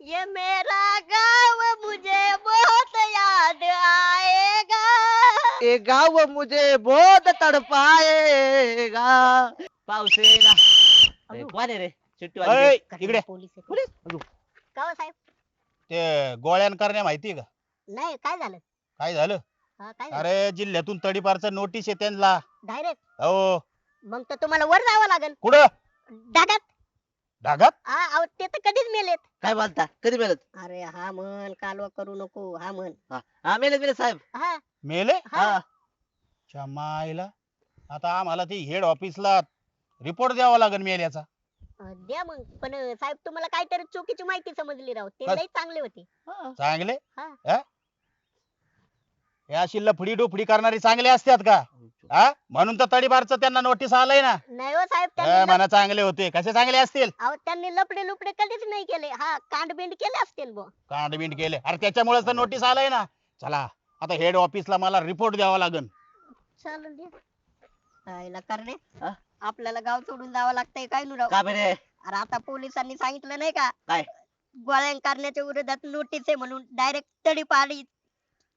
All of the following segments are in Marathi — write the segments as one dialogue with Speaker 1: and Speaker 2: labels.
Speaker 1: ये मेरा गाँव मुझे बहुत याद आएगा।
Speaker 2: ये गाव मुझे बहुत तडपाएगा। येईना अरे, रे? चिट्टी
Speaker 3: अय, इकडे.
Speaker 1: पोलीस आहेत.
Speaker 2: पोलीस?
Speaker 1: का हो साहेब.
Speaker 3: ते गोळ्यान करण्या माहितीये का?
Speaker 1: नाही काय झालं?
Speaker 3: काय झालं?
Speaker 1: हा, काय झालं?
Speaker 3: अरे जिल्ह्यातून तडीपारचं नोटीस आहे त्यांना
Speaker 1: डायरेक्ट
Speaker 3: हो.
Speaker 1: मग तर तुम्हाला वर जावं लागेल.
Speaker 3: कुठं?
Speaker 1: डागात
Speaker 3: ढागात
Speaker 1: हा अहो, ते तर कधीच मेलेत.
Speaker 2: काय बोलता? कधी मेलत?
Speaker 1: अरे हा म्हण कालवा करू नको हा म्हण.
Speaker 2: हा मेलेत मेले साहेब.
Speaker 1: हा.
Speaker 3: मेले?
Speaker 1: हा.
Speaker 2: हा.
Speaker 3: च्या मायला. आता आम्हाला ते हेड ऑफिसला रिपोर्ट द्यावा लागेल मेल्याचा.
Speaker 1: अं, द्या मग. पण अं, साहेब तुम्हाला काहीतरी चुकीची माहिती समजली राव. ते
Speaker 3: काय?
Speaker 1: लई चांगले होते.
Speaker 2: हा.
Speaker 3: चांगले?
Speaker 1: हा.
Speaker 3: हा? या शिल्ल फुडी डुफडी करणारी चांगले असतात का? हा? म्हणून तर तडीपारचं त्यांना नोटीस आलंय ना.
Speaker 1: नाही हो साहेब
Speaker 3: हा,
Speaker 1: त्यांनी
Speaker 3: म्हणा चांगले होते. कसे चांगले असतील?
Speaker 1: अहो त्यांनी लपडे लुपडे कधीच नाही केले. हा कांडबिंड केले असतील बुवा
Speaker 3: कांडबिंड केले. अरे त्याच्यामुळेच तर नोटीस आलंय ना. चला आता हेड ऑफिसला मला रिपोर्ट द्यावा लागेल
Speaker 1: आईला करणे
Speaker 2: हा?
Speaker 1: आपल्याला गाव सोडून जावं लागतंय काय नु राव
Speaker 2: का बरे?
Speaker 1: अरे आता पोलिसांनी सांगितलं नाही का?
Speaker 2: काय?
Speaker 1: गोळ्या करण्याच्या विरोधात नोटीस आहे म्हणून डायरेक्ट तडी पाडी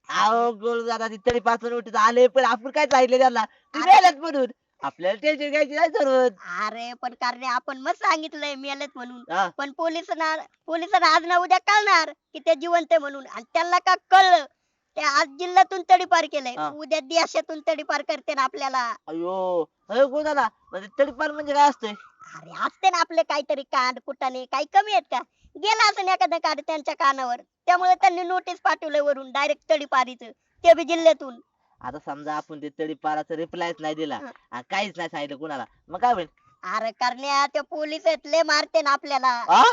Speaker 2: अहो गोल दादा तरी पाच नोटीस आले पण आपण काय सांगितलं त्यांना? ती मेल्यात म्हणून. आपल्याला टेन्शन घ्यायची नाही जरूरत
Speaker 1: अरे पण करणे आपण मग सांगितलंय मेलेत म्हणून.
Speaker 2: हा.
Speaker 1: पण पोलिसांना पोलिसांना आज ना उद्या कळणार की ते जिवंत आहे म्हणून. आणि त्यांना का कळलं? ते आज जिल्ह्यातून तडीपार केलंय.
Speaker 2: हा.
Speaker 1: उद्या देशातून तडीपार करते ना आपल्याला.
Speaker 2: अयो अयो गोल दादा म्हणजे तडीपार म्हणजे काय असतंय?
Speaker 1: अरे असते ना आपले काहीतरी कांड कुटाने काही कमी आहेत का? गेला असं एखादं कांड त्यांच्या कानावर. त्यामुळे त्यांनी नोटीस पाठवलंय वरून डायरेक्ट तडीपारीच ते बी जिल्ह्यातून.
Speaker 2: आता समजा आपण ते तडीपाराचा रिप्लायच नाही दिला
Speaker 1: हा.
Speaker 2: आणि काहीच नाही सांगितलं कुणाला मग काय होईल?
Speaker 1: अरे करण्या ते पोलीस आहेत लय मारते ना आपल्याला.
Speaker 2: आ?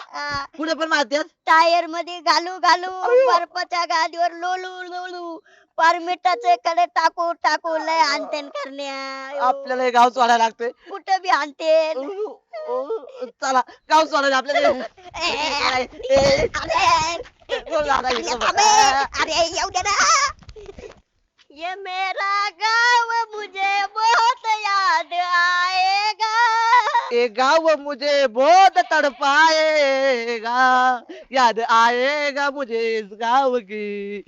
Speaker 2: पुढे पण मारतात
Speaker 1: टायरमध्ये घालू घालू बर्फाच्या गादीवर लोलू लोलू. पार मिठाचे कडे टाकू टाकू लय आणतेन करण्या
Speaker 2: आपल्याला हे गाव सोडायला लागतंय.
Speaker 1: कुठं बी
Speaker 2: अयो, चला गाव सोडायला आपल्याला
Speaker 1: अरे अरे येऊ दे ना ये मेरा गाँव मुझे बहुत याद आएगा
Speaker 2: ये गाँव मुझे बहुत तड़पाएगा। याद आएगा मुझे इस गाँव की।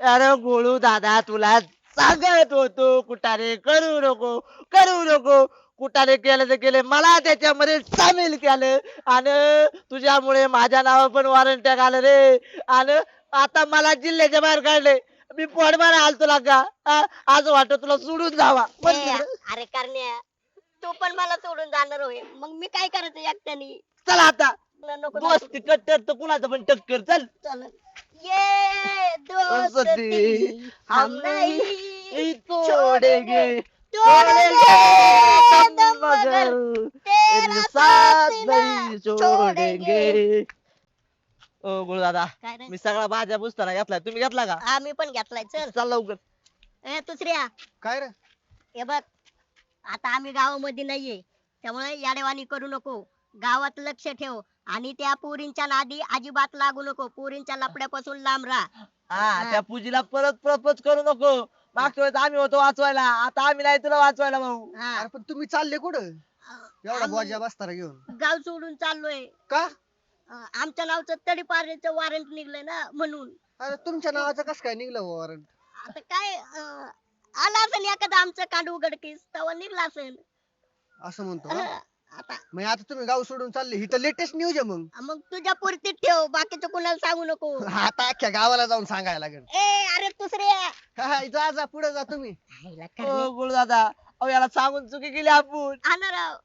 Speaker 2: अरे गोळू दादा तुला सांगत होतो कुटारे करू नको करू नको। कुठाने केलं तर केले. मला त्याच्यामध्ये सामील केलं. आणि तुझ्यामुळे माझ्या नावा पण वॉरंट आलं रे. आणि आता मला जिल्ह्याच्या बाहेर काढले. मी पोटमार आल तुला का? असं वाटत तुला सोडून जावा. पण
Speaker 1: ए, अरे करण्या तू पण मला सोडून जाणार होय. मग मी काय करायचं एकट्याने?
Speaker 2: चला आता.
Speaker 1: नको
Speaker 2: दोस्ती कट्टर तर कुणाचं पण टक्कर. चल.
Speaker 1: चल. ये दोस्ती. हम नहीं.
Speaker 2: छोड़ेंगे.
Speaker 1: छोड़ेंगे
Speaker 2: ओ गुरु दादा
Speaker 1: काय रे?
Speaker 2: मी सगळा भाज्या घेतलाय. तुम्ही घेतला का?
Speaker 1: आम्ही पण घेतलाय. चल.
Speaker 2: चल लवकर.
Speaker 1: ए दुसऱ्या.
Speaker 4: काय रे?
Speaker 1: हे बघ आता आम्ही गावामध्ये नाहीये. त्यामुळे याडेवाणी करू नको. गावात लक्ष ठेव. आणि त्या पोरींच्या नादी अजिबात लागू नको. पोरींच्या लपड्यापासून लांब राहा.
Speaker 2: हा त्या पूजीला परत प्रपोज करू नको. मागच्या वेळेस आम्ही होतो वाचवायला. आता आम्ही नाही तुला वाचवायला भाऊ.
Speaker 1: हा.
Speaker 4: अरे पण तुम्ही चालले कुठं? एवढा
Speaker 1: आम्ही
Speaker 4: बोजा बसताना घेऊन.
Speaker 1: गाव सोडून चाललोय.
Speaker 4: का?
Speaker 1: अं, आमच्या नावचं तडीपारीचं वॉरंट निघलंय ना म्हणून.
Speaker 4: अरे तुमच्या नावाचं कस काय निघलं वॉरंट
Speaker 1: आता काय अं, आला असेल एखादा आमचं कांड उघडकीस तेव्हा निघला असेल.
Speaker 4: असं म्हणतो का?
Speaker 1: हं, आता.
Speaker 4: मग आता तुम्ही गाव सोडून चालले. ही तर लेटेस्ट न्यूज आहे मग.
Speaker 1: मग तुझ्या पुरतीच ठेव. बाकीचं कुणाला सांगू नको.
Speaker 4: आता अख्ख्या गावाला जाऊन सांगायला लागेल.
Speaker 1: ए अरे दुसरे.
Speaker 4: हा, हा, जा जा पुढे जा तुम्ही.
Speaker 2: ओ दादा. अहो याला सांगून चुकी केली आपण.
Speaker 1: राव.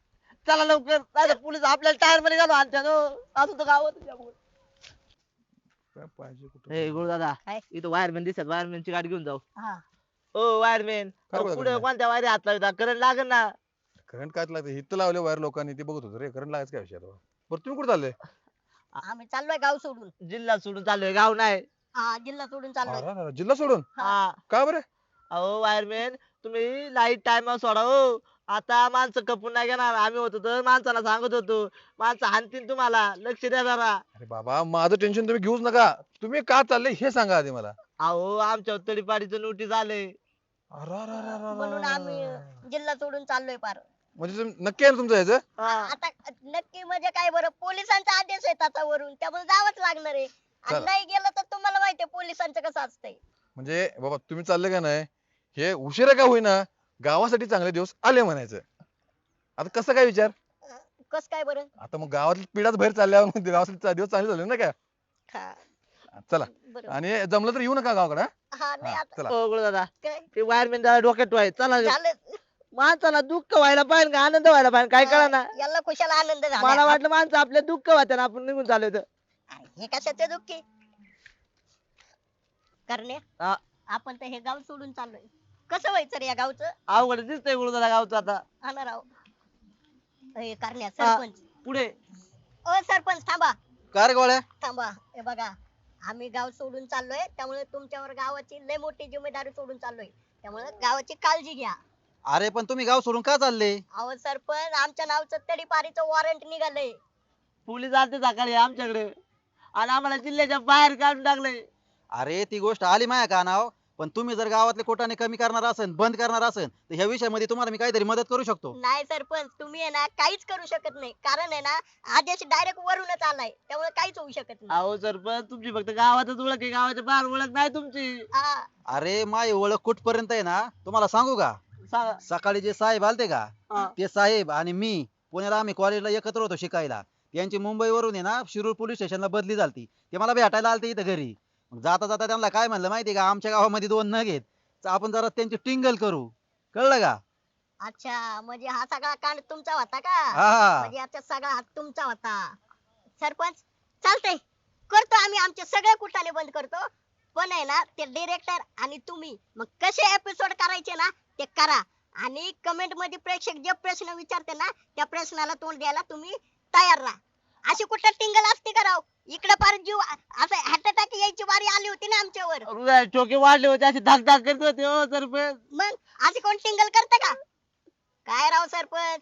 Speaker 2: चला लवकर. तर पोलीस आपल्याला टायरमध्ये घालू आणत्या नो असं तर गावात
Speaker 5: काय पाहिजे कुठं?
Speaker 2: ए गुरु दादा.
Speaker 1: काय?
Speaker 2: इथं वायरमॅन दिसत वायरमॅन ची गाडी घेऊन जाऊ.
Speaker 1: हा.
Speaker 2: ओ वायरमॅन
Speaker 5: काय बोलत
Speaker 2: पुढे? कोणत्या वायरी हात लावता? करंट लागेल ना.
Speaker 5: करंट काय लागतं? हिथं लावले वायर लोकांनी ते बघत होतो रे. करंट लागायचं काय विषय आता बरं तुम्ही कुठे चालले?
Speaker 1: आम्ही चाललोय गाव सोडून.
Speaker 2: जिल्हा सोडून चाललोय गाव नाही.
Speaker 1: हा जिल्हा सोडून चाललोय.
Speaker 5: अरे, अरे, जिल्हा सोडून?
Speaker 2: हा.
Speaker 5: का बरं?
Speaker 2: अहो वायरमॅन तुम्ही लाइट टाइम सोडा हो. आता माणसं कपून नाही घेणार. आम्ही होतो तर माणसाला सांगत होतो. माणसं हाणतील तुम्हाला. लक्ष द्या जरा.
Speaker 5: अरे बाबा माझं टेन्शन तुम्ही घेऊच नका. तुम्ही का चालले हे सांगा आधी मला.
Speaker 2: अहो आमच्या तडीपाडीचं नोटीस आले
Speaker 5: अरे, अरे, अरे, अरे,
Speaker 1: म्हणून आम्ही
Speaker 5: अरे.
Speaker 1: जिल्हा सोडून चाललोय पार.
Speaker 5: म्हणजे तुम- नक्की आहे ना तुमचं ह्याचं?
Speaker 2: हा.
Speaker 1: आता नक्की म्हणजे काय बरं पोलिसांचा आदेश आहे त्याच्यावरून त्यामुळे जावंच लागणार आहे. आणि
Speaker 5: चला.
Speaker 1: नाही गेलं तर तुम्हाला माहितीये पोलिसांचं कसं असतंय.
Speaker 5: म्हणजे बाबा तुम्ही चालले का नाही? हे उशिरा का होईना? गावासाठी चांगले दिवस आले म्हणायचं. आता कसं काय विचार?
Speaker 1: कस काय बरं?
Speaker 5: आता मग गावातली पिढाच बाहेर चालल्या मग ते गावासाठी चा- दिवस चांगले झाले ना काय
Speaker 1: हा,
Speaker 5: चला. आणि जमलं तर येऊ नका गावाकडे
Speaker 1: हा? नाही
Speaker 5: हा,
Speaker 1: आता.
Speaker 5: चला.
Speaker 2: ओ दादा.
Speaker 1: काय?
Speaker 2: ते वायरमॅन डोक्यात ठेवायचं. चला.
Speaker 1: झालं.
Speaker 2: माणसाला दुःख व्हायला पाहिजे का आनंद व्हायला पाहिजे? काय कळा ना
Speaker 1: याला खुशाला आनंद
Speaker 2: मला
Speaker 1: झाला
Speaker 2: वाटलं माणसं आपले दुःख ना आपण निघून चालू होतं.
Speaker 1: हे कशाचे दुःखी करणे
Speaker 2: हा.
Speaker 1: आपण तर हे गाव सोडून चाललोय. कसं व्हायचं रे या गावचं?
Speaker 2: अवघड दिसतंय गुरु दादा गावचं आता.
Speaker 1: हा राव. हे करण्या सरपंच.
Speaker 2: पुढे.
Speaker 1: ओ सरपंच थांबा.
Speaker 4: का रे गोळ्या.
Speaker 1: थांबा. हे बघा आम्ही गाव सोडून चाललोय त्यामुळे तुमच्यावर गावाची लय मोठी जिम्मेदारी सोडून चाललोय. त्यामुळे गावाची काळजी घ्या.
Speaker 4: अरे पण तुम्ही गाव सोडून का चालले?
Speaker 1: अहो सरपंच आमच्या नावचं तडीपारीचं वॉरंट निघालंय.
Speaker 2: पोलीस आलते सकाळी आमच्याकडे. आणि आम्हाला जिल्ह्याच्या बाहेर काढून टाकलंय.
Speaker 6: अरे ती गोष्ट आली माया का नाव पण तुम्ही जर गावातले कोटाने कमी करणार असेल बंद करणार असेल तर ह्या विषयामध्ये तुम्हाला मी काहीतरी मदत करू शकतो.
Speaker 1: नाही सरपंच तुम्ही आहे ना काहीच करू शकत नाही. कारण आहे ना आदेश डायरेक्ट वरूनच आलाय. त्यामुळे काहीच होऊ शकत नाही.
Speaker 2: अहो सरपंच तुमची फक्त गावातच ओळख आहे. गावाच्या बाहेर ओळख नाही तुमची.
Speaker 1: हा,
Speaker 6: अरे माय ओळख कुठपर्यंत आहे ना तुम्हाला सांगू का? सकाळी जे साहेब आलते का
Speaker 2: हा.
Speaker 6: ते साहेब आणि मी पुण्याला आम्ही कॉलेजला एकत्र होतो शिकायला. त्यांची मुंबईवरून आहे ना शिरूर पोलीस स्टेशनला बदली झालती. ते मला भेटायला आलते इथं घरी. मग जाता जाता त्यांना काय म्हणलं माहिती का आमच्या गावामध्ये दोन न घेत तर आपण जरा त्यांची टिंगल करू. कळलं का?
Speaker 1: अच्छा म्हणजे हा सगळा कांड तुमचा होता का?
Speaker 6: हा.
Speaker 1: म्हणजे याचा सगळा हात तुमचा होता. सरपंच चालतंय. करतो आम्ही आमचे सगळे कुठाने बंद करतो. पण आहे ना ते डिरेक्टर आणि तुम्ही. मग कसे एपिसोड करायचे ना ते करा. आणि कमेंटमध्ये प्रेक्षक जे प्रश्न विचारते ना त्या प्रश्नाला तोंड द्यायला तुम्ही तयार राहा. अशी कुठं टिंगल असते का राव? इकडे फार जीव असं हार्ट अटॅक यायची बारी आली होती ना आमच्यावर.
Speaker 2: हृदयात ठोके वाढले होते असे धाक धाक करत होते हो सरपंच.
Speaker 1: मग अशी कोण टिंगल करते का? काय राव सरपंच?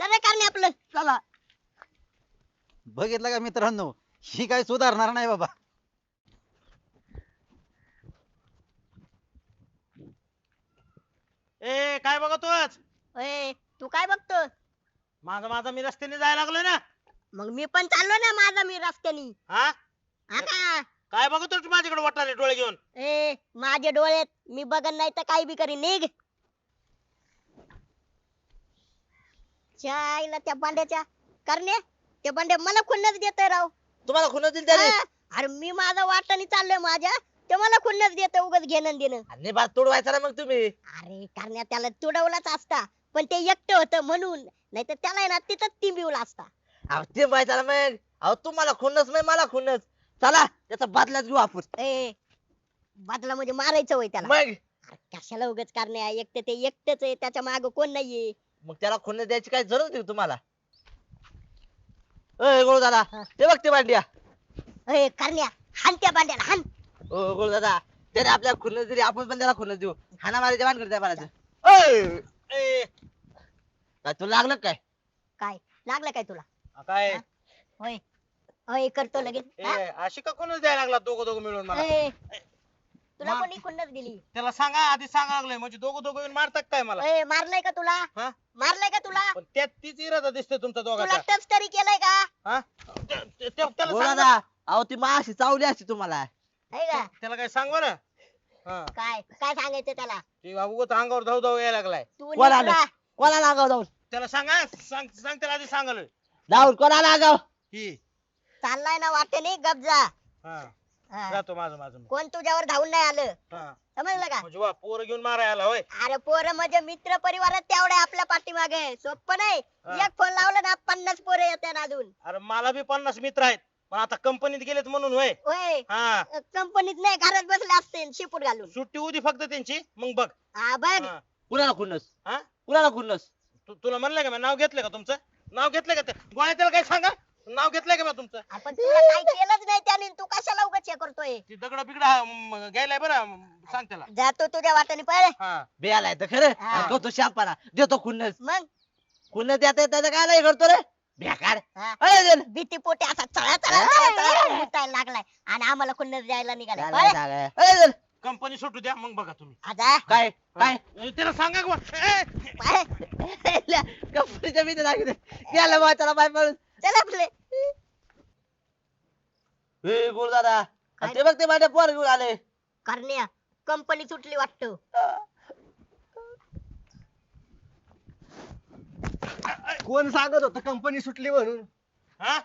Speaker 1: चल करणे आपलं.
Speaker 2: चला.
Speaker 6: बघितलं का मित्रांनो? ही काही सुधारणार नाही बाबा.
Speaker 3: ए काय बघतोच
Speaker 1: ए तू काय बघतो
Speaker 3: माझा माझा मी रस्त्याने जायला लागलोय ना.
Speaker 1: मग मी पण चाललो ना माझा मी रस्त्यानी.
Speaker 3: हा?
Speaker 1: हा का?
Speaker 3: काय बघतोस माझ्याकडे वाटाले डोळे घेऊन?
Speaker 1: ए माझे डोळ्यात मी बघन नाही तर काही बी करीन. निघ. चायला त्या बांड्याच्या करणे ते बांड्या मला खुन्नच देतोय राव.
Speaker 2: तुम्हाला खुनच दिली त्याने
Speaker 1: हा, अरे मी माझा वाटाने चाललोय माझ्या. ते मला खुन्नच देतोय उगाच घेणं देणं.
Speaker 2: आणि बात तोडवायचा ना मग तुम्ही.
Speaker 1: अरे करण्या त्याला तुडवलाच असता. पण ते एकटं होतं म्हणून. नाही तर त्याला आहे ना तिथंच तिंबिवला असता.
Speaker 2: अहो ते व्हायचा ना मग. अहो तुम्हाला खुन्नच नाही मला खुन्नच चला त्याचा बदलाच घेऊ आपण.
Speaker 1: ए बदला म्हणजे मारायचं होय त्याला.
Speaker 2: मग?
Speaker 1: अरे कशाला उगाच करण्या? एकटं ते एकटच आहे त्याच्या माग कोण नाहीये?
Speaker 2: मग त्याला खुन्नस द्यायची काय जरूर नाही तुम्हाला. अय गोळ दादा
Speaker 1: हा.
Speaker 2: ते बघ ते भांड्या.
Speaker 1: ए करण्या हान त्या बांड्याला हान.
Speaker 2: ओ गोळ दादा त्याने आपल्याला खुन्नस दिली आपण पण त्याला खुन्नस देऊ. हाना मारायच्या भानगड त्या मारायचं अय
Speaker 3: ए!
Speaker 2: काय तुला लागलं काय?
Speaker 1: काय? लागलं काय तुला?
Speaker 3: काय?
Speaker 1: होय. होय करतो लगेच.
Speaker 3: ए
Speaker 1: हा?
Speaker 3: अशी का कोणच द्यायला लागला दोघं दोघं मिळून मला?
Speaker 1: ए, तुला
Speaker 3: मा-
Speaker 1: कोणी खुन्नस दिली?
Speaker 3: त्याला सांगा आधी सांगा लागलोय. म्हणजे दोघं दोघं येऊन मारतात काय मला?
Speaker 1: ए, मारलंय का तुला?
Speaker 3: हा?
Speaker 1: मारलंय का तुला?
Speaker 3: पण त्यात तीच इरादा दिसतोय तुमचा
Speaker 1: तुला
Speaker 3: दोघाचा
Speaker 1: टच तरी केलंय का?
Speaker 3: हा? त्या- त्या- त्या- त्याला
Speaker 2: गोळ
Speaker 3: सांगा
Speaker 2: दादा अहो ती माशी चावली असती तुम्हाला.
Speaker 1: है का?
Speaker 3: त्याला काय सांगवा ना? हा.
Speaker 1: काय? काय सांगायचं त्याला?
Speaker 3: ते उगत अंगावर धाव धाव यायला लागलाय.
Speaker 1: तू
Speaker 2: कोण आलं? जाऊन
Speaker 3: त्याला सांगा सांग सांग त्याला आधी सांगालोय
Speaker 2: जाऊन कोणाला आगाव
Speaker 3: ही
Speaker 1: चाललाय ना वाटेने गप जा.
Speaker 3: हा.
Speaker 1: हा.
Speaker 3: जातो माझं माझं मी.
Speaker 1: कोण तुझ्यावर धावून नाही आलं?
Speaker 3: हा.
Speaker 1: समजलं का?
Speaker 3: म्हणजे वा पोरं घेऊन मारायला आला होय.
Speaker 1: अरे पोरं म्हणजे मित्र परिवारात तेवढे आपल्या पाठीमागे. सोपं नाही.
Speaker 3: हा.
Speaker 1: एक फोन लावला ना पन्नास पोरं येते अजून.
Speaker 3: अरे मला बी पन्नास मित्र आहेत. पण आता कंपनीत गेलेत म्हणून होय.
Speaker 1: होय.
Speaker 3: हा.
Speaker 1: कंपनीत नाही घरात बसले असते शिपूट घालून.
Speaker 3: सुट्टी होती फक्त त्यांची. मग बघ.
Speaker 1: हा बघ.
Speaker 3: हा.
Speaker 2: कुणाला खुन्नस?
Speaker 3: हा?
Speaker 2: कुणाला खुन्नस?
Speaker 3: तू तुला म्हणलं का मी? नाव घेतलं का तुमचं? नाव घेतलं का ते? गोळ्या त्याला काय सांगा. नाव घेतलंय का मी तुमचं?
Speaker 1: आपण तुला काय केलंच नाही त्याने तू कशाला उगाच हे करतोय?
Speaker 3: ती दगड बिगड घ्यायलाय बरं. सांग त्याला.
Speaker 1: जातो तुझ्या वाटेने पळ.
Speaker 3: हा.
Speaker 2: बेलाय तर खरं.
Speaker 1: हा.
Speaker 2: आणि तो तो शांपाना देतो खुन्नस.
Speaker 1: मग?
Speaker 2: खुन्नस देता त्याचं काय नाही करतो रे? बेकार. अरे दे ना.
Speaker 1: भीती पोटी असा चळा चळा चळा चळा मुतायला लागलाय. आणि आम्हाला खुन्नस द्यायला निघालाय.
Speaker 2: झालं,
Speaker 1: पळ.
Speaker 2: झालं. अरे दे ना.
Speaker 3: कंपनी सुटू द्या मग बघा तुम्ही.
Speaker 2: काय काय?
Speaker 3: त्याला सांगा की बा. ए,
Speaker 1: पाय-
Speaker 2: कंपनीच्या मी दाखवते. गेला बा त्याला बाय पळून
Speaker 1: चल आपले.
Speaker 2: ए गुळ दादा ते बघ ते माझ्या पोर घेऊन आले.
Speaker 1: करण्या कंपनी सुटली वाटतं.
Speaker 7: कोण सांगत होत कंपनी सुटली म्हणून?
Speaker 3: हा?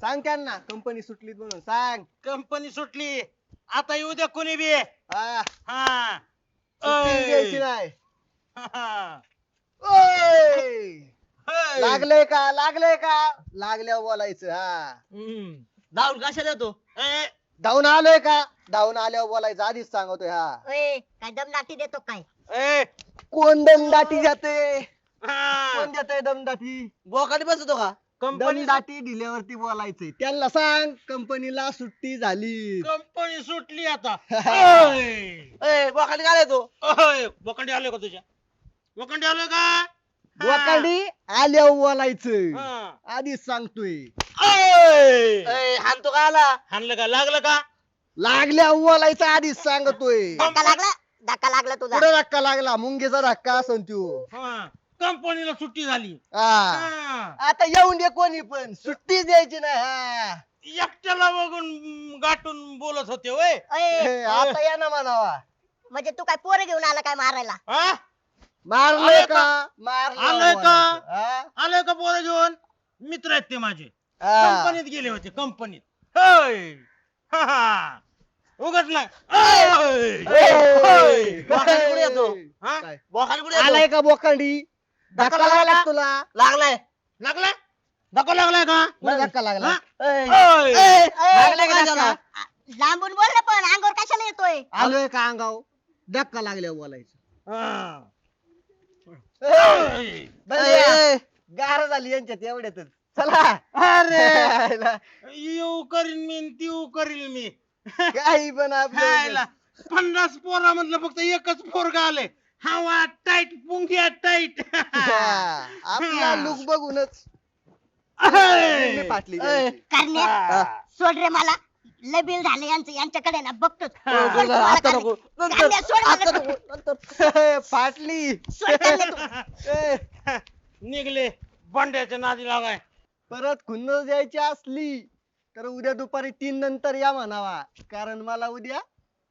Speaker 7: सांग त्यांना कंपनी सुटली म्हणून सांग.
Speaker 3: कंपनी सुटली. आता येऊ द्या कोणी बी.
Speaker 7: हा,
Speaker 3: हा.
Speaker 7: सुट्टी द्यायची
Speaker 3: ओय.
Speaker 7: नाही.
Speaker 3: हा.
Speaker 7: ओय!
Speaker 3: ओय.
Speaker 7: लागलंय का? लागलंय का? लागल्यावर बोलायचं हा.
Speaker 3: हम्म.
Speaker 2: धावून कशाला येतो?
Speaker 3: ए,
Speaker 7: धावून आलोय का? धावून आल्यावर बोलायचं आधीच सांगतोय हा.
Speaker 1: ओय काय दमदाटी देतो काय?
Speaker 3: ए,
Speaker 7: कोण दमदाटी जाते. कोण देतय दमदाटी?
Speaker 2: बोकाडी बसतो का?
Speaker 3: कंपनी
Speaker 7: दमदाटी दिल्यावरती बोलायचंय. त्यांना सांग कंपनीला सुट्टी झाली.
Speaker 3: कंपनी सुटली आता.
Speaker 2: ए बोकाडी काय येतो
Speaker 3: ओय. बोकंडी आलोय का तुझ्या? बोकंडी आलोय का.
Speaker 7: वाकाडी आल्यावर बोलायचं
Speaker 3: हा.
Speaker 7: आधीच सांगतोय.
Speaker 3: ओय.
Speaker 2: ए हाणतो का आला?
Speaker 3: हाणलं का? लागलं का?
Speaker 7: लागल्यावर बोलायचं आधीच सांगतोय.
Speaker 1: धक्का लागला? धक्का लागला तुझा.
Speaker 7: धक्का लागला? मुंगीचा धक्का असन त्यो.
Speaker 3: हा. कंपनीला सुट्टी झाली.
Speaker 7: हा.
Speaker 3: हा.
Speaker 7: आता येऊन दे कोणी पण. सुट्टी द्यायची नाही हा.
Speaker 3: एकट्याला बघून गाठून बोलत होते वय
Speaker 7: हे, आता या ना म्हणावा.
Speaker 1: म्हणजे तू काय पोरं घेऊन आला काय मारायला?
Speaker 3: हा?
Speaker 7: मारलंय
Speaker 3: आलोय
Speaker 7: का? मारलं
Speaker 3: आलोय का?
Speaker 7: हा?
Speaker 3: आलोय का पोरं घेऊन? मित्र आहेत ते माझे.
Speaker 7: हा.
Speaker 3: कंपनीत गेले होते कंपनीत. होय. हा, हा. उगाच नाही.
Speaker 2: बोकाडी कुठे येतो?
Speaker 3: हा?
Speaker 7: काय?
Speaker 2: बोकाडी कुठे येतो?
Speaker 7: आलाय का बोकांडी? धक्का लागला? तुला?
Speaker 2: लागलाय.
Speaker 3: लागला? धक्का लागलाय का?
Speaker 7: धक्का लागला?
Speaker 2: ए,
Speaker 3: ओय.
Speaker 2: ए,
Speaker 7: लागलाय का धक्का?
Speaker 2: झालं?
Speaker 1: लांबून बोल ना पण अंगावर कशाला येतोय?
Speaker 7: आलोय का अंगाव धक्का लागल्यावर बोलायचं.
Speaker 3: हा.
Speaker 7: ओय. बंड्या,
Speaker 2: ए,
Speaker 7: गार झाली यांच्यात एवढ्यातच. चला.
Speaker 3: अरे.
Speaker 7: खायला.
Speaker 3: येऊ करीन मी न तीऊ करील मी.
Speaker 7: काही पण
Speaker 3: खायला.
Speaker 7: आपलं
Speaker 3: पन्नास पोरा मधलं फक्त एकच पोरगा आले हवा टाईट पुंग्या टाईट
Speaker 7: हा, आपला लुक बघूनच. मी. त्यांची.
Speaker 1: करण्या सोड रे मला. लय बिल झाले यांचं यांच्याकडे ना बघतोच.
Speaker 2: ओ,
Speaker 1: सोड
Speaker 2: गुळ दादा,
Speaker 1: मला
Speaker 2: आता
Speaker 1: करण्या.
Speaker 2: नको नंतर
Speaker 1: करण्या, सोड
Speaker 2: आता
Speaker 1: मला.
Speaker 2: नको नंतर.
Speaker 7: फाटली
Speaker 1: सोड करण्या तू.
Speaker 7: ए,
Speaker 3: निघले बंड्याच्या नादी लागाय
Speaker 7: परत खुन्नस द्यायची असली तर उद्या दुपारी तीन नंतर या म्हणावा. कारण मला उद्या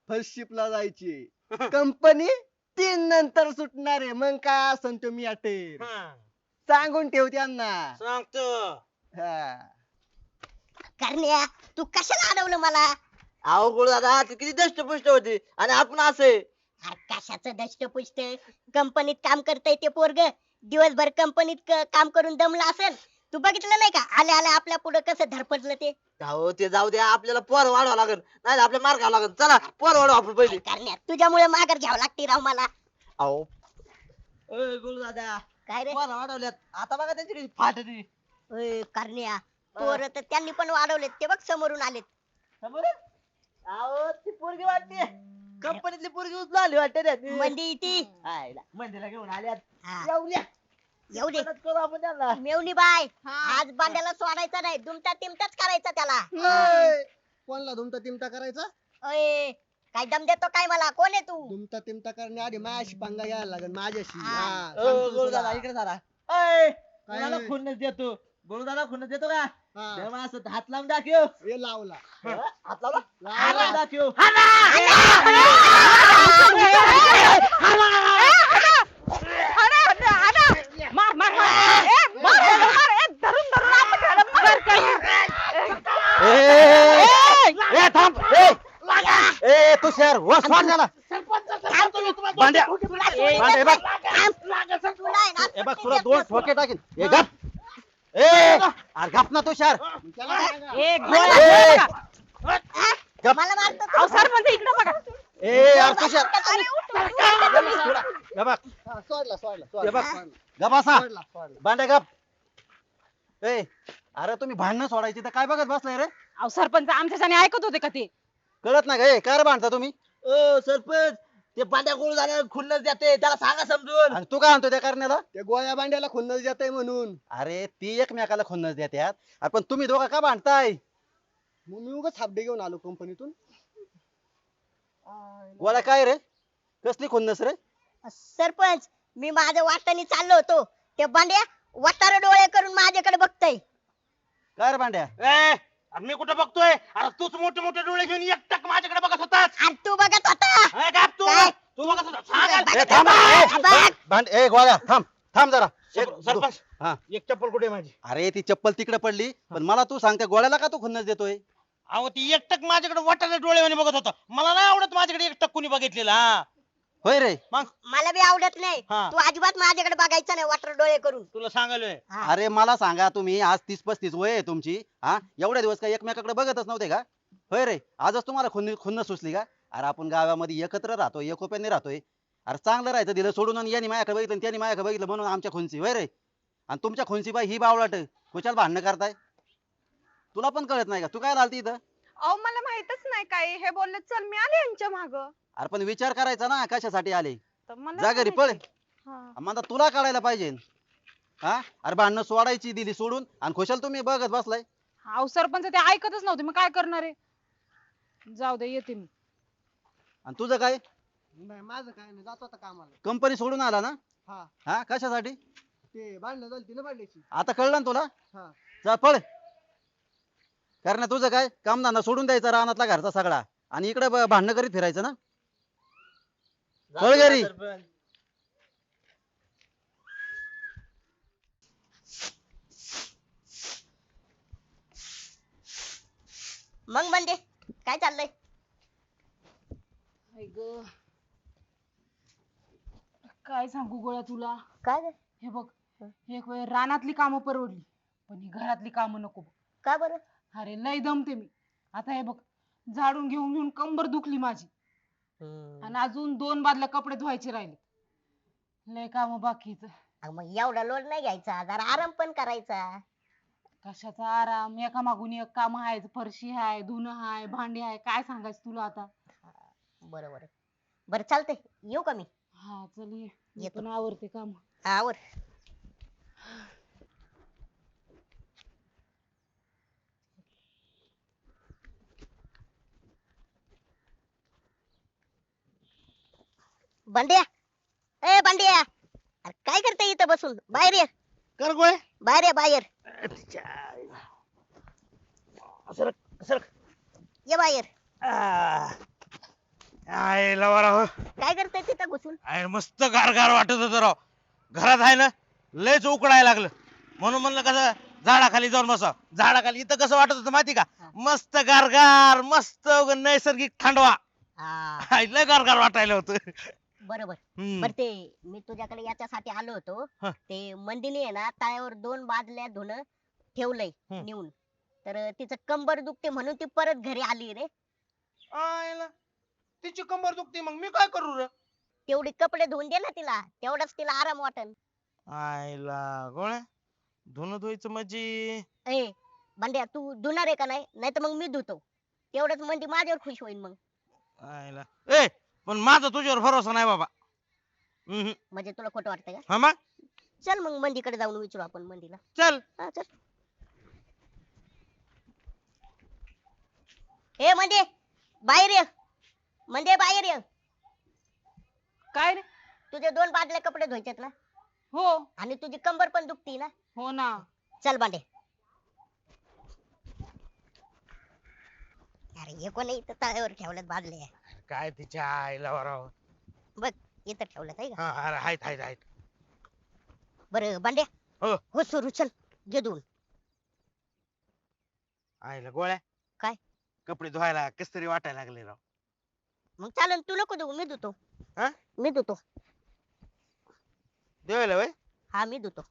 Speaker 7: फर्स्ट शिपला जायची कंपनी तीन नंतर सुटणार आहे. मग काय असन तो मी अटेर?
Speaker 3: हा,
Speaker 7: सांगून ठेव त्यांना.
Speaker 3: सांगतो.
Speaker 7: हा.
Speaker 1: करण्या तू कशाला अडवलं मला?
Speaker 2: अहो गुळ दादा ती किती दष्टपुष्ट होती. आणि आपण असे.
Speaker 1: अरे कशाचं दष्ट पुष्ट कंपनीत काम करतय ते पोरग. दिवसभर कंपनीत क- काम करून दमलं असेल. तू बघितलं नाही का? आल्या आल्या आपल्या पुढे कसं धडपडलं ते?
Speaker 2: अहो ते जाऊ द्या आपल्याला पोर वाढवा लागेल. नाही आपल्या मार घ्यावं लागेल. चला पोर वाढवा आपण पहिली.
Speaker 1: करण्या तुझ्यामुळे माघार घ्यावं लागते राव मला.
Speaker 2: अहो. ए, गुळ दादा
Speaker 1: काय रे?
Speaker 2: पोर वाढवल्यात. आता बघा त्यांची
Speaker 1: ओय, करण्या. पोर तर त्यांनी पण वाढवलेत. ते बघ समोरून आलेत.
Speaker 2: समोर अहो ती पोरगी वाटते कंपनीतली पोरगी उचलून आली वाटते ती.
Speaker 1: मंदी ती.
Speaker 2: मंदिरला घेऊन आल्यात.
Speaker 1: हा,
Speaker 2: येऊ द्या
Speaker 1: येऊ दे.
Speaker 2: मदत करू आपण त्यांना.
Speaker 1: मेवणी बाय. आज बांड्याला सोडायचं नाही. दुमता तिमताच करायचा त्याला.
Speaker 7: ए, कोणला दुमता तिमता करायचा?
Speaker 1: ओय काय दम देतो काय मला? कोण आहे तू?
Speaker 7: दुमता तिमता करण्याआधी माझ्याशी पंगा घ्यायला लागेल. माझ्याशी.
Speaker 1: हा.
Speaker 7: हा, सांगतो तुला.
Speaker 2: इकडे अय
Speaker 7: काय?
Speaker 2: कुणाला खुन्नस देतो? गुळ दादा खुन्नस देतो का?
Speaker 7: हा,
Speaker 2: तेव्हा असं हात लावून दाखव.
Speaker 7: हे लावला?
Speaker 2: हात लावला. हात
Speaker 7: लावला.
Speaker 2: लावून दाखव
Speaker 6: ए, ए, थांब. ए, ए तुषार सोड त्याला भांड्या. भांड्या, हे बघ. हे बघ तुला दोन. ठोके टाकीन. ए गप. ए अरे गप ना तुषार. ए, गप.
Speaker 1: तू.
Speaker 6: ए तुषार
Speaker 1: अरे, उठ.
Speaker 6: हे बघ.
Speaker 7: हा, सोडला सोडला
Speaker 6: हे
Speaker 7: सोडला.
Speaker 6: बघ. गप असा. भांड्या गप. ए अरे तुम्ही भांडणं सोडायची तर काय बघत बसलाय रे?
Speaker 8: अहो सरपंच आमच्याच्याने ऐकत होते का ते?
Speaker 6: कळत नाही का? ए काय रे भांडता तुम्ही?
Speaker 2: ओ सरपंच ते पांड्या गुळ दादा खुन्नस देते. त्याला सांगा समजून.
Speaker 6: आणि तू काय आणतो त्या करण्याला?
Speaker 7: त्या गोळ्या बांड्याला खुन्नस देत म्हणून.
Speaker 6: अरे ती एकमेकाला खुन्नस देतात अरे पण तुम्ही दोघं का भांडताय?
Speaker 7: मग मी उगाच हापडे घेऊन आलो कंपनीतून.
Speaker 6: गोळ्या काय रे? कसली खुन्नस रे?
Speaker 1: सरपंच मी माझ्या वाटाने चाललो होतो. ते बांड्या वाटार डोळे करून माझ्याकडे बघतय.
Speaker 6: काय रे भांड्या.
Speaker 3: ए अरे मी कुठं बघतोय? अरे तूच मोठे मोठे डोळे घेऊन एकटक माझ्याकडे बघत होतास.
Speaker 1: आणि तू बघत होता.
Speaker 3: ए, गप तू.
Speaker 1: काय?
Speaker 3: तू बघत होता. सांगाल.
Speaker 6: ए, थांब. ए,
Speaker 1: बघ.
Speaker 6: भांड ए गोळ्या थांब. थांब जरा. ए,
Speaker 3: सर- सरपंच.
Speaker 6: हा.
Speaker 3: एक चप्पल कुठे आहे माझी?
Speaker 6: अरे ती चप्पल तिकडे पडली. पण मला तू सांगते गोळ्याला का तू खुन्नस देतोय?
Speaker 3: अहो ती एकटक माझ्याकडे वाटाणे डोळे बघत होता. मला नाही आवडत माझ्याकडे एकटक कुणी बघितलेला हा.
Speaker 6: होय रे.
Speaker 1: मला बी आवडत नाही.
Speaker 3: हा.
Speaker 1: तू अजिबात माझ्याकडे बघायचं नाही वाटर डोळे करून.
Speaker 3: तुला सांगालोय.
Speaker 1: हा.
Speaker 6: अरे मला सांगा तुम्ही आज तीस पस्तीस वय आहे तुमची हा? एवढ्या दिवस काय एकमेकाकडे बघतच नव्हते का? होय रे. आजच तुम्हाला खुन्न खुन्न सुचली का? अरे आपण गावामध्ये एकत्र राहतोय एकोप्याने राहतोय. अरे चांगलं राहायचं दिलं सोडून आणि यांनी माझ्याकडे बघितलं आणि त्यांनी माझ्याकडे बघितलं म्हणून आमच्या खुनची होय रे. आणि तुमच्या खुनची बाई ही बावळाट खुशाल भांडणं करताय? तुला पण कळत नाही का? तू काय लालती इथं?
Speaker 9: अहो मला माहितच नाही काय हे बोलले चल मी आले यांच्या माग.
Speaker 6: अरे पण विचार करायचा ना कशासाठी आले?
Speaker 9: तर मला
Speaker 6: जा घरी पळ.
Speaker 9: हा.
Speaker 6: मग आता तुला कळायला पाहिजे. हा? अरे भांडणं सोडायची दिली सोडून. आणि खुशाल तुम्ही बघत बसलाय.
Speaker 8: अहो सरपंच ते ऐकतच नव्हते. मग काय करणार आहे? जाऊ दे येते मी.
Speaker 6: आणि तुझं काय?
Speaker 7: नाही माझं काय नाही. जातो आता कामाला.
Speaker 6: कंपनी सोडून आला ना?
Speaker 7: हा.
Speaker 6: हा कशासाठी?
Speaker 7: ते भांडणं झाली ना भांड्याची.
Speaker 6: आता कळलं ना तुला?
Speaker 7: हा.
Speaker 6: चल पळ. कारण तुझं काय? कामधंदा सोडून द्यायचा रानातला घरचा सगळा. आणि इकडे भांडणं करीत फिरायचं ना? घरी.
Speaker 1: मग म्हणजे काय चाललंय?
Speaker 8: आई ग. काय सांगू गोळ्या तुला?
Speaker 1: काय रे?
Speaker 8: हे बघ एक वेळ रानातली कामं परवडली पण ही घरातली कामं नको बघ.
Speaker 1: का बरं?
Speaker 8: अरे लय दमते मी. आता हे बघ झाडून घेऊन घेऊन कंबर दुखली माझी. आणि अजून दोन बादल्या कपडे धुवायचे राहिले लय काम बाकीच.
Speaker 1: अगं मग एवढा लोड नाही घ्यायचा जरा आराम पण करायचा.
Speaker 8: कशाचा आराम? एका मागून एक काम आहे फरशी आहे धुणं आहे भांडी आहे काय सांगायचं तुला आता?
Speaker 1: बरोबर बरं चालतंय. येऊ का मी?
Speaker 8: हा चल ये. मी
Speaker 1: येतो.
Speaker 8: पण आवरते काम.
Speaker 1: आवर. बंड्या. ए बंड्या. अरे काय करते इथं बसून? बाहेर ये.
Speaker 3: कर गोळे
Speaker 1: बाहेर ये बाहेर.
Speaker 3: सरक सरक.
Speaker 1: ये बाहेर.
Speaker 3: लवारा हो.
Speaker 1: काय करते तिथं घुसून?
Speaker 3: आय मस्त गार गार वाटत होत राव. घरात आहे ना लयच उकडायला लागलं. म्हणून म्हणलं कसं झाडाखाली जाऊन बसा झाडाखाली इथं कसं वाटत होतं माहिती का? मस्त गारगार मस्त उगा नैसर्गिक थंडवा.
Speaker 1: हा.
Speaker 3: लय गारगार वाटायला होतं.
Speaker 1: बरोबर. बर ते मी तुझ्याकडे याच्यासाठी आलो होतो.
Speaker 3: हा.
Speaker 1: ते मंदिनी आहे ना तळ्यावर दोन बादल्या धुणं ठेवलंय
Speaker 3: हम्म.
Speaker 1: नेऊन. तर तिचं कंबर दुखते म्हणून ती परत घरी आली रे.
Speaker 3: आयला, तिची कंबर दुखते मग मी काय करू रे?
Speaker 1: तेवढी कपडे धुवून दे ना तिला तेवढाच तिला आराम वाटन
Speaker 3: आयला गोळ्या धुणं धुवायचं म्हणजे?
Speaker 1: ए बंड्या तू धुणार आहे का नाही? नाही तर मग मी धुतो. तेवढंच मंदी माझ्यावर खुश होईल मग.
Speaker 3: आयला. ए पण माझा तुझ्यावर भरोसा नाही बाबा. हम्म,
Speaker 1: म्हणजे तुला खोटं वाटतंय का?
Speaker 3: हा मग?
Speaker 1: चल मग मंदीकडे जाऊन विचारू आपण मंदीला.
Speaker 3: चल.
Speaker 1: हा चल. ए म्हणजे बाहेर ये. म्हणजे बाहेर ये.
Speaker 8: काय रे?
Speaker 1: तुझे दोन बादले कपडे धुवायचेत ना?
Speaker 8: हो.
Speaker 1: आणि तुझी कंबर पण दुखती ना?
Speaker 8: हो ना.
Speaker 1: चल बांडे अरे हे कोणी इथं तळ्यावर ठेवल्यात बादले
Speaker 3: काय तिच्या आईला वराव?
Speaker 1: बघ इथं ठेवल्यात आहे का?
Speaker 3: हा अरे आहेत आहेत आहेत.
Speaker 1: बरं बांड्या.
Speaker 3: हो.
Speaker 1: हो सुरू चल. घे धुवून.
Speaker 3: आईला गोळ्या?
Speaker 1: काय?
Speaker 3: कपडे धुवायला कस तरी वाटायला लागले राव.
Speaker 1: मग चालन तू नको धुवू मी धुतो.
Speaker 3: हा?
Speaker 1: मी धुतो.
Speaker 3: देवायला वय
Speaker 1: हा मी धुतो.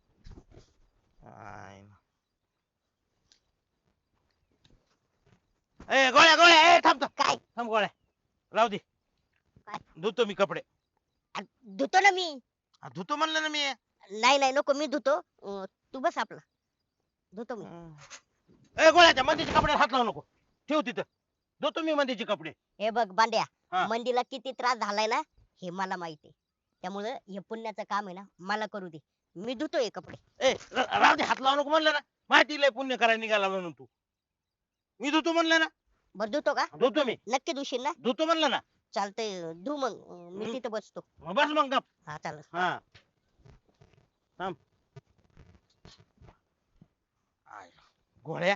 Speaker 3: ए गोळ्या गोळ्या ए थांब थांब.
Speaker 1: काय?
Speaker 3: थांब गोळ्या. राहू दे.
Speaker 1: काय?
Speaker 3: धुतो मी कपडे.
Speaker 1: धुतो ना मी.
Speaker 3: धुतो म्हणलं ना मी.
Speaker 1: नाही नाही नको मी धुतो. अं, तू बस आपला. धुतो मी.
Speaker 3: ए गोळ्याच्या मंदीचे कपडे हात लावू नको. ठेव तिथं. धुतो मी मंदीचे कपडे.
Speaker 1: हे बघ बांड्या. मंदीला किती त्रास झालाय ना हे मला माहिती त्यामुळं हे पुण्याचं काम आहे ना मला करू दे. मी धुतो हे कपडे.
Speaker 3: ए र- राहू दे हात लावू नको म्हणलं ना. माहिती लय पुण्य करायला निघाला म्हणून तू. मी धुतो म्हणलं ना.
Speaker 1: बरं धुतो का?
Speaker 3: धुतो मी.
Speaker 1: नक्की धुशील ना?
Speaker 3: धुतो म्हणलं ना.
Speaker 1: चालतंय धू मग. मी. तिथं बसतो.
Speaker 3: मग बस मग गप.
Speaker 1: हा चालेल.
Speaker 3: हा. थांब. आयला, गोळ्या.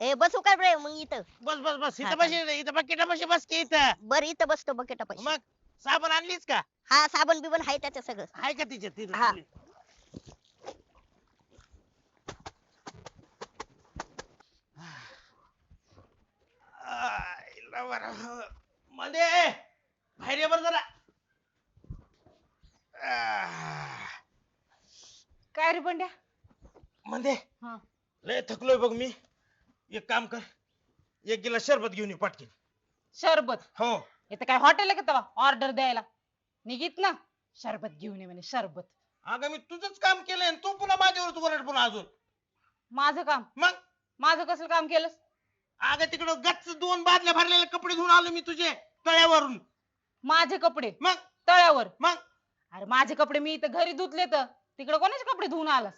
Speaker 1: ए बसू काय रे मग इथं?
Speaker 3: बस बस बस.
Speaker 1: हा,
Speaker 3: इथं बस इथं बकेटापाशी बस की इथं.
Speaker 1: बरं इथं बसतो बकेटा पैसे
Speaker 3: मग साबण आणलीस का?
Speaker 1: हा साबण बिबन आहे त्याच्या सगळं.
Speaker 3: आहे का तिच्या? तिथं
Speaker 1: हा.
Speaker 3: मध्ये बाहेर ये बरं जरा. आह,
Speaker 8: काय रे बंड्या
Speaker 3: मध्ये
Speaker 8: हा.
Speaker 3: लय थकलोय बघ मी. एक काम कर एक गिलास शरबत घेऊन ये पाटकी
Speaker 8: शरबत?
Speaker 3: हो.
Speaker 8: इथं काय हॉटेल आहे का तेव्हा? ऑर्डर द्यायला. निघित ना? शरबत घेऊन ये म्हणे शरबत.
Speaker 3: अगं मी तुझंच काम केलंय आणि तू पुन्हा माझ्यावर तू वरड पुन्हा अजून.
Speaker 8: माझं काम?
Speaker 3: मग?
Speaker 8: माझं कसलं काम केलंस?
Speaker 3: अगं तिकडं गच्च दोन बादल्या भरलेले कपडे धुवून आलो मी तुझे तळ्यावरून.
Speaker 8: माझे कपडे?
Speaker 3: मग?
Speaker 8: तळ्यावर?
Speaker 3: मग?
Speaker 8: अरे माझे कपडे मी इथं घरी धुतले तर. तिकडे कोणाचे कपडे धुवून आलास?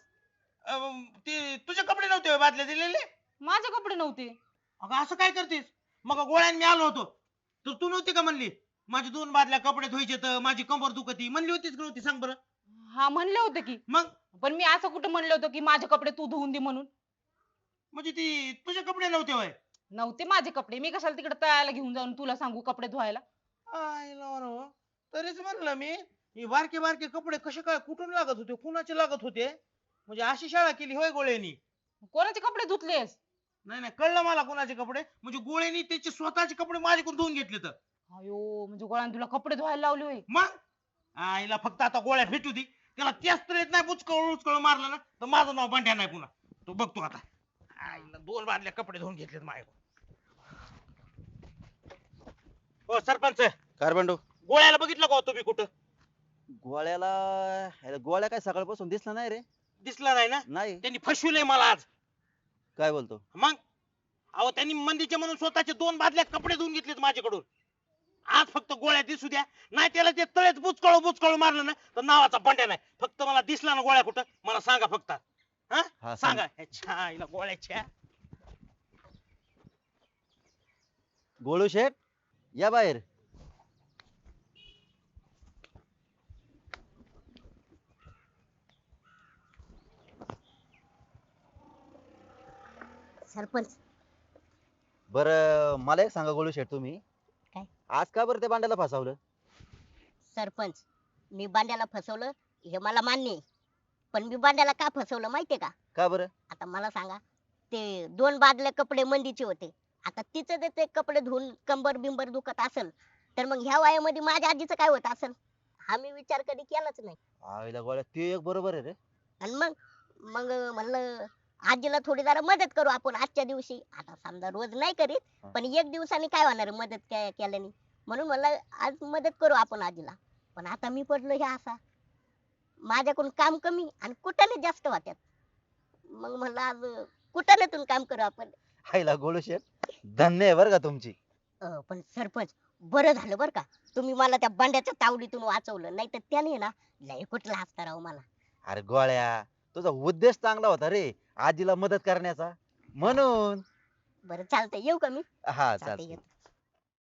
Speaker 3: अं, ते तुझे कपडे नव्हते होय बादल्या दिलेले?
Speaker 8: माझे कपडे नव्हते.
Speaker 3: अगं असं काय करतेस? मग गोळ्यान मी आलो होतो. तर तू नव्हती का म्हणली? माझी दोन बादल्या कपडे धुवायचे तर माझी कंबर दुखती. म्हणली होतीस का नव्हती? सांग बरं.
Speaker 8: हा म्हणले होते की.
Speaker 3: मग?
Speaker 8: पण मी असं कुठं म्हणलं होतं की माझे कपडे तू धुवून दे म्हणून?
Speaker 3: म्हणजे ती तुझे कपडे नव्हते होय.
Speaker 8: नव्हते माझे कपडे. मी कशाला तिकडे तळ्याला घेऊन जाऊन तुला सांगू कपडे धुवायला.
Speaker 3: तरीच म्हणलं मी हे बारके बारके कपडे कसे काय कुठून लागत होते? कुणाचे लागत होते? म्हणजे अशी शाळा केली होय गोळ्यांनी.
Speaker 8: कोणाचे कपडे धुतलेस?
Speaker 3: नाही नाही कळलं मला कोणाचे कपडे. म्हणजे गोळ्यांनी त्याचे स्वतःचे कपडे माझ्याकडून धुवून घेतले तर.
Speaker 8: अयो म्हणजे गोळ्याने तुला कपडे धुवायला लावले होय?
Speaker 3: मग? आईला फक्त आता गोळ्या भेटू दे. त्याला त्याच तर येत नाही बुचकळ उचकळ मारलं ना. तर माझं नाव बंड्या नाही पुन्हा. तो बघतो आता. आईला दोन बादल्या कपडे धुवून घेतलेत माझ्याकडून हो सरपंच.
Speaker 6: काय रे बंडू?
Speaker 3: गोळ्याला बघितलं का हो तुम्ही कुठं?
Speaker 6: गोळ्याला ह्याला गोळ्या काय सकाळपासून दिसला नाही रे.
Speaker 3: दिसला नाही ना?
Speaker 6: नाही.
Speaker 3: त्यांनी फसविलंय मला आज.
Speaker 6: काय बोलतो?
Speaker 3: मग? अहो त्यांनी मंदीचे म्हणून स्वतःचे दोन बादल्या कपडे धुवून घेतलेत माझ्याकडून. आज फक्त गोळ्या दिसू द्या. नाही त्याला ते तळेच बुचकळू बुचकळू मारलं ना तर नावाचा बंड्या नाही. फक्त मला दिसला ना गोळ्या कुठं? मला सांगा फक्त. हा?
Speaker 6: हा सांग.
Speaker 3: सांगा. ह्याच्या आईला गोळ्याच्या
Speaker 6: गोळू शेठ या बाहेर.
Speaker 1: सरपंच.
Speaker 6: बर मला एक सांगा गोळू शेठ तुम्ही.
Speaker 1: काय?
Speaker 6: आज का बरं त्या बांड्याला फसवलं?
Speaker 1: सरपंच मी बांड्याला फसवलं हे मला मान्य आहे. पण मी बांड्याला का फसवलं माहितीये का?
Speaker 6: का बरं?
Speaker 1: आता मला सांगा ते दोन बादले कपडे मंदीचे होते. आता तिचं जर ते कपडे धुवून कंबर बिंबर दुखत असेल तर मग ह्या वयामध्ये माझ्या आजीचं काय होत असेल? हा मी विचार कधी केलाच नाही.
Speaker 6: आईला गोळ्या ते एक बरोबर आहे रे.
Speaker 1: आणि मग मग म्हणलं आजीला थोडी जरा मदत करू आपण आजच्या दिवशी. आता समजा रोज नाही करीत. पण एक दिवसाने काय होणार मदत के- केल्याने? म्हणून म्हणलं आज मदत करू आपण आजीला. पण आता मी पडलो हे असा. माझ्याकडून काम कमी आणि कुठाने जास्त होत्यात मग म्हणलं आज कुठानेतून काम करू आपण.
Speaker 6: गोळू शेठ धन्य आहे बरं का तुमची.
Speaker 1: अं, पण सरपंच बरं झालं बरं का. तुम्ही मला त्या बंड्याच्या तावडीतून वाचवलं नाही तर त्याने ना लय कुठला असता राव मला.
Speaker 6: अरे गोळ्या तुझा उद्देश चांगला होता रे आजीला मदत करण्याचा. म्हणून.
Speaker 1: बरं चालतंय. येऊ का मी?
Speaker 6: हा
Speaker 1: चालतंय
Speaker 6: चालतंय.
Speaker 1: येतो.